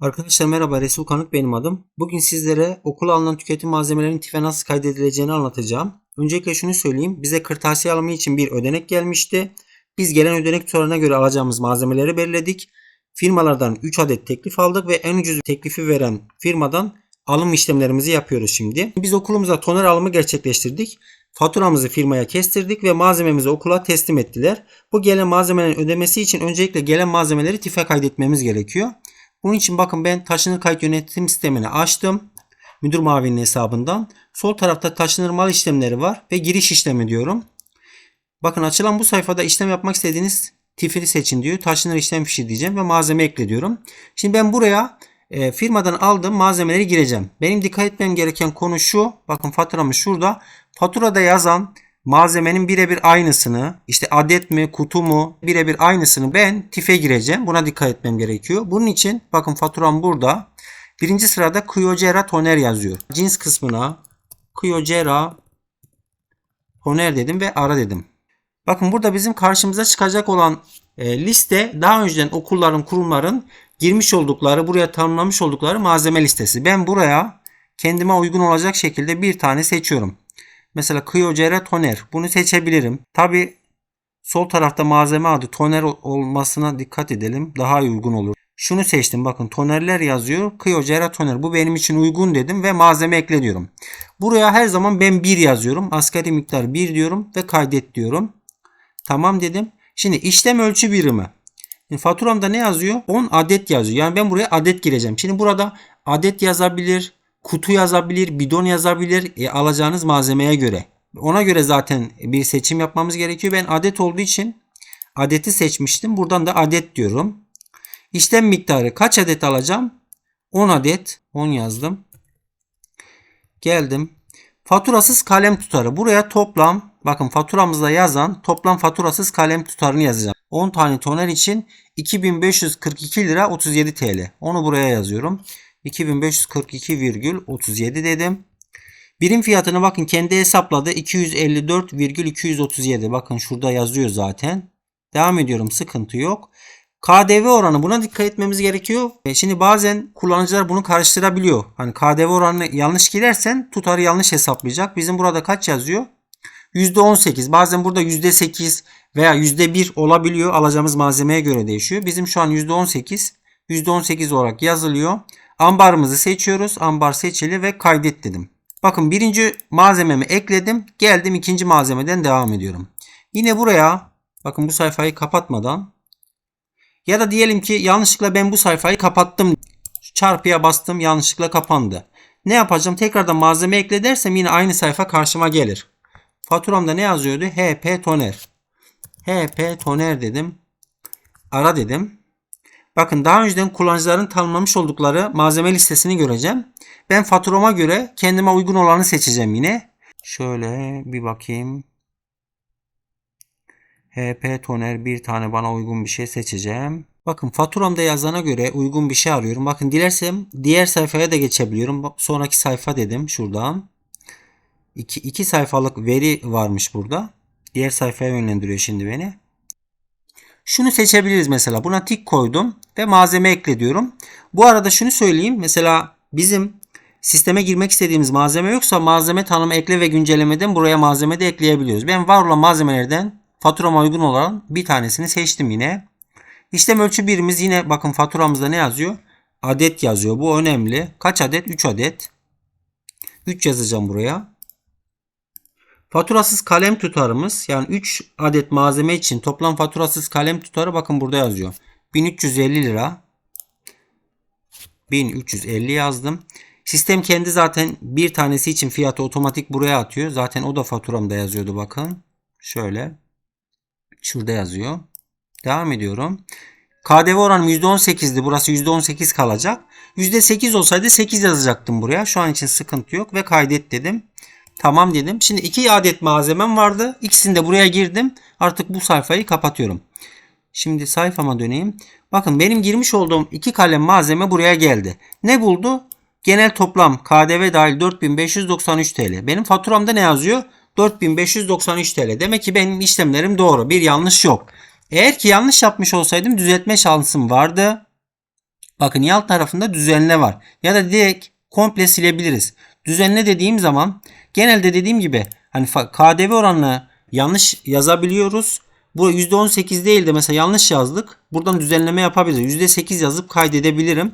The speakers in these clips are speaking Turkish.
Arkadaşlar merhaba Resul Kanık benim adım. Bugün sizlere okula alınan tüketim malzemelerinin TİF'e nasıl kaydedileceğini anlatacağım. Öncelikle şunu söyleyeyim. Bize kırtasiye alımı için bir ödenek gelmişti. Biz gelen ödenek tutarına göre alacağımız malzemeleri belirledik. Firmalardan 3 adet teklif aldık ve en ucuz teklifi veren firmadan alım işlemlerimizi yapıyoruz şimdi. Biz okulumuza toner alımı gerçekleştirdik. Faturamızı firmaya kestirdik ve malzememizi okula teslim ettiler. Bu gelen malzemelerin ödemesi için öncelikle gelen malzemeleri TİF'e kaydetmemiz gerekiyor. Bunun için bakın ben taşınır kayıt yönetim sistemini açtım. Müdür mavinin hesabından. Sol tarafta taşınır mal işlemleri var ve giriş işlemi diyorum. Bakın açılan bu sayfada işlem yapmak istediğiniz tifini seçin diyor. Taşınır işlem fişi diyeceğim ve malzeme ekle diyorum. Şimdi ben buraya e, firmadan aldığım malzemeleri gireceğim. Benim dikkat etmem gereken konu şu. Bakın faturamız şurada. Faturada yazan malzemenin birebir aynısını işte adet mi kutu mu birebir aynısını ben tife gireceğim. Buna dikkat etmem gerekiyor. Bunun için bakın faturam burada. Birinci sırada Kyocera Toner yazıyor. Cins kısmına Kyocera Toner dedim ve ara dedim. Bakın burada bizim karşımıza çıkacak olan e, liste daha önceden okulların, kurumların girmiş oldukları, buraya tanımlamış oldukları malzeme listesi. Ben buraya kendime uygun olacak şekilde bir tane seçiyorum. Mesela Kyocera toner. Bunu seçebilirim. Tabi sol tarafta malzeme adı toner olmasına dikkat edelim. Daha uygun olur. Şunu seçtim. Bakın tonerler yazıyor. Kyocera toner. Bu benim için uygun dedim ve malzeme ekle diyorum. Buraya her zaman ben 1 yazıyorum. Asgari miktar 1 diyorum ve kaydet diyorum. Tamam dedim. Şimdi işlem ölçü birimi. Şimdi faturamda ne yazıyor? 10 adet yazıyor. Yani ben buraya adet gireceğim. Şimdi burada adet yazabilir, kutu yazabilir, bidon yazabilir e, alacağınız malzemeye göre. Ona göre zaten bir seçim yapmamız gerekiyor. Ben adet olduğu için adeti seçmiştim. Buradan da adet diyorum. İşlem miktarı kaç adet alacağım? 10 adet. 10 yazdım. Geldim. Faturasız kalem tutarı. Buraya toplam bakın faturamızda yazan toplam faturasız kalem tutarını yazacağım. 10 tane toner için 2542 lira 37 TL. Onu buraya yazıyorum. 2542,37 dedim. Birim fiyatını bakın kendi hesapladı. 254,237. Bakın şurada yazıyor zaten. Devam ediyorum. Sıkıntı yok. KDV oranı buna dikkat etmemiz gerekiyor. E, Şimdi bazen kullanıcılar bunu karıştırabiliyor. Hani KDV oranını yanlış girersen tutarı yanlış hesaplayacak. Bizim burada kaç yazıyor? %18. Bazen burada %8 veya %1 olabiliyor. Alacağımız malzemeye göre değişiyor. Bizim şu an %18. %18 olarak yazılıyor. Ambarımızı seçiyoruz. Ambar seçili ve kaydet dedim. Bakın birinci malzememi ekledim. Geldim ikinci malzemeden devam ediyorum. Yine buraya bakın bu sayfayı kapatmadan ya da diyelim ki yanlışlıkla ben bu sayfayı kapattım. Çarpıya bastım yanlışlıkla kapandı. Ne yapacağım? Tekrardan malzeme ekle dersem yine aynı sayfa karşıma gelir. Faturamda ne yazıyordu? HP toner. HP toner dedim. Ara dedim. Bakın daha önceden kullanıcıların tanımlamış oldukları malzeme listesini göreceğim. Ben faturama göre kendime uygun olanı seçeceğim yine. Şöyle bir bakayım. HP toner bir tane bana uygun bir şey seçeceğim. Bakın faturamda yazana göre uygun bir şey arıyorum. Bakın dilersem diğer sayfaya da geçebiliyorum. Sonraki sayfa dedim şuradan. İki, iki sayfalık veri varmış burada. Diğer sayfaya yönlendiriyor şimdi beni. Şunu seçebiliriz mesela. Buna tik koydum ve malzeme ekle diyorum. Bu arada şunu söyleyeyim. Mesela bizim sisteme girmek istediğimiz malzeme yoksa malzeme tanımı ekle ve güncellemeden buraya malzeme de ekleyebiliyoruz. Ben var olan malzemelerden faturama uygun olan bir tanesini seçtim yine. İşlem ölçü birimiz yine bakın faturamızda ne yazıyor? Adet yazıyor. Bu önemli. Kaç adet? 3 adet. 3 yazacağım buraya. Faturasız kalem tutarımız yani 3 adet malzeme için toplam faturasız kalem tutarı bakın burada yazıyor. 1350 lira. 1350 yazdım. Sistem kendi zaten bir tanesi için fiyatı otomatik buraya atıyor. Zaten o da faturamda yazıyordu bakın. Şöyle. Şurada yazıyor. Devam ediyorum. KDV oranım %18'di. Burası %18 kalacak. %8 olsaydı 8 yazacaktım buraya. Şu an için sıkıntı yok ve kaydet dedim. Tamam dedim. Şimdi iki adet malzemem vardı. İkisini de buraya girdim. Artık bu sayfayı kapatıyorum. Şimdi sayfama döneyim. Bakın benim girmiş olduğum iki kalem malzeme buraya geldi. Ne buldu? Genel toplam KDV dahil 4593 TL. Benim faturamda ne yazıyor? 4593 TL. Demek ki benim işlemlerim doğru. Bir yanlış yok. Eğer ki yanlış yapmış olsaydım düzeltme şansım vardı. Bakın yan tarafında düzenle var. Ya da direkt komple silebiliriz. Düzenle dediğim zaman genelde dediğim gibi hani KDV oranını yanlış yazabiliyoruz. Bu %18 değil de mesela yanlış yazdık. Buradan düzenleme yapabiliriz. %8 yazıp kaydedebilirim.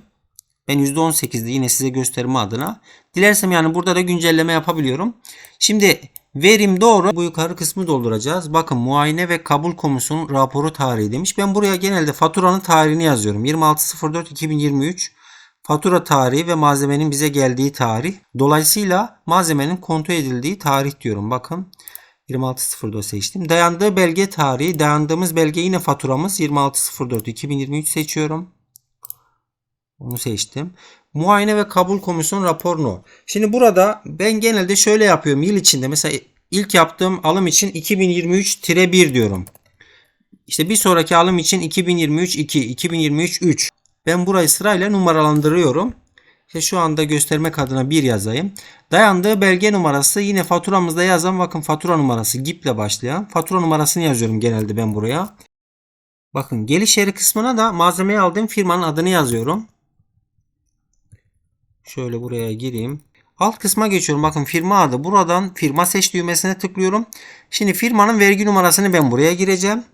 Ben %18'de yine size gösterme adına. Dilersem yani burada da güncelleme yapabiliyorum. Şimdi verim doğru. Bu yukarı kısmı dolduracağız. Bakın muayene ve kabul komisyonu raporu tarihi demiş. Ben buraya genelde faturanın tarihini yazıyorum. 26.04.2023 fatura tarihi ve malzemenin bize geldiği tarih. Dolayısıyla malzemenin kontrol edildiği tarih diyorum. Bakın 26.04 seçtim. Dayandığı belge tarihi. Dayandığımız belge yine faturamız 26.04.2023 seçiyorum. Onu seçtim. Muayene ve kabul komisyon raporunu. Şimdi burada ben genelde şöyle yapıyorum. Yıl içinde mesela ilk yaptığım alım için 2023-1 diyorum. İşte bir sonraki alım için 2023 2, 2023 3. Ben burayı sırayla numaralandırıyorum. İşte şu anda göstermek adına bir yazayım. Dayandığı belge numarası yine faturamızda yazan bakın fatura numarası GİP ile başlayan. Fatura numarasını yazıyorum genelde ben buraya. Bakın geliş yeri kısmına da malzemeyi aldığım firmanın adını yazıyorum. Şöyle buraya gireyim. Alt kısma geçiyorum. Bakın firma adı. Buradan firma seç düğmesine tıklıyorum. Şimdi firmanın vergi numarasını ben buraya gireceğim.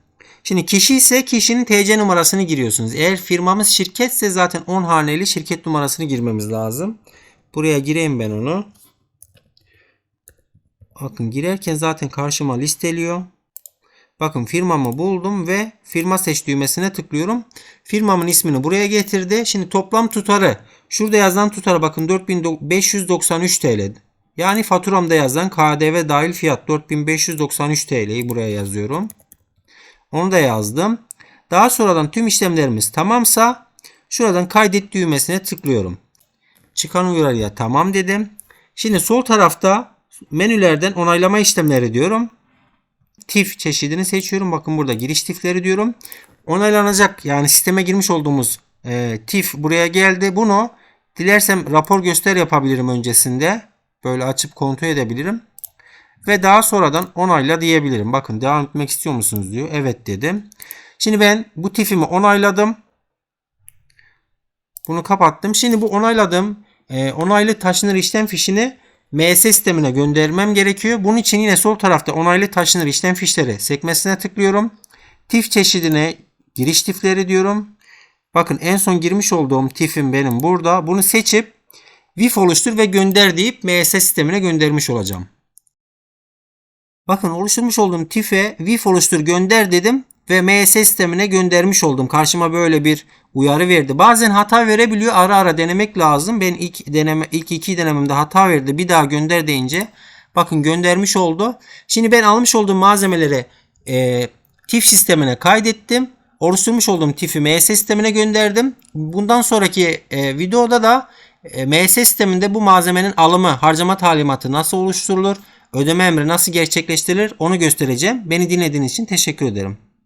Şimdi kişi ise kişinin TC numarasını giriyorsunuz. Eğer firmamız şirketse zaten 10 haneli şirket numarasını girmemiz lazım. Buraya gireyim ben onu. Bakın girerken zaten karşıma listeliyor. Bakın firmamı buldum ve firma seç düğmesine tıklıyorum. Firmamın ismini buraya getirdi. Şimdi toplam tutarı şurada yazan tutarı bakın 4593 TL. Yani faturamda yazan KDV dahil fiyat 4593 TL'yi buraya yazıyorum. Onu da yazdım. Daha sonradan tüm işlemlerimiz tamamsa şuradan kaydet düğmesine tıklıyorum. Çıkan uyarıya tamam dedim. Şimdi sol tarafta menülerden onaylama işlemleri diyorum. TIF çeşidini seçiyorum. Bakın burada giriş tifleri diyorum. Onaylanacak yani sisteme girmiş olduğumuz e, TIF buraya geldi. Bunu dilersem rapor göster yapabilirim öncesinde. Böyle açıp kontrol edebilirim. Ve daha sonradan onayla diyebilirim. Bakın devam etmek istiyor musunuz diyor. Evet dedim. Şimdi ben bu TIF'imi onayladım. Bunu kapattım. Şimdi bu onayladım. E, onaylı taşınır işlem fişini MS sistemine göndermem gerekiyor. Bunun için yine sol tarafta onaylı taşınır işlem fişleri sekmesine tıklıyorum. TIF çeşidine giriş tifleri diyorum. Bakın en son girmiş olduğum TIF'im benim burada. Bunu seçip VIF oluştur ve gönder deyip MS sistemine göndermiş olacağım. Bakın oluşturmuş olduğum TIF'e VIF oluştur gönder dedim ve MS sistemine göndermiş oldum. Karşıma böyle bir uyarı verdi. Bazen hata verebiliyor. Ara ara denemek lazım. Ben ilk deneme ilk iki denememde hata verdi. Bir daha gönder deyince bakın göndermiş oldu. Şimdi ben almış olduğum malzemeleri e, TIF sistemine kaydettim. Oluşturmuş olduğum TIF'i MS sistemine gönderdim. Bundan sonraki e, videoda da e, MS sisteminde bu malzemenin alımı, harcama talimatı nasıl oluşturulur? Ödeme emri nasıl gerçekleştirilir onu göstereceğim. Beni dinlediğiniz için teşekkür ederim.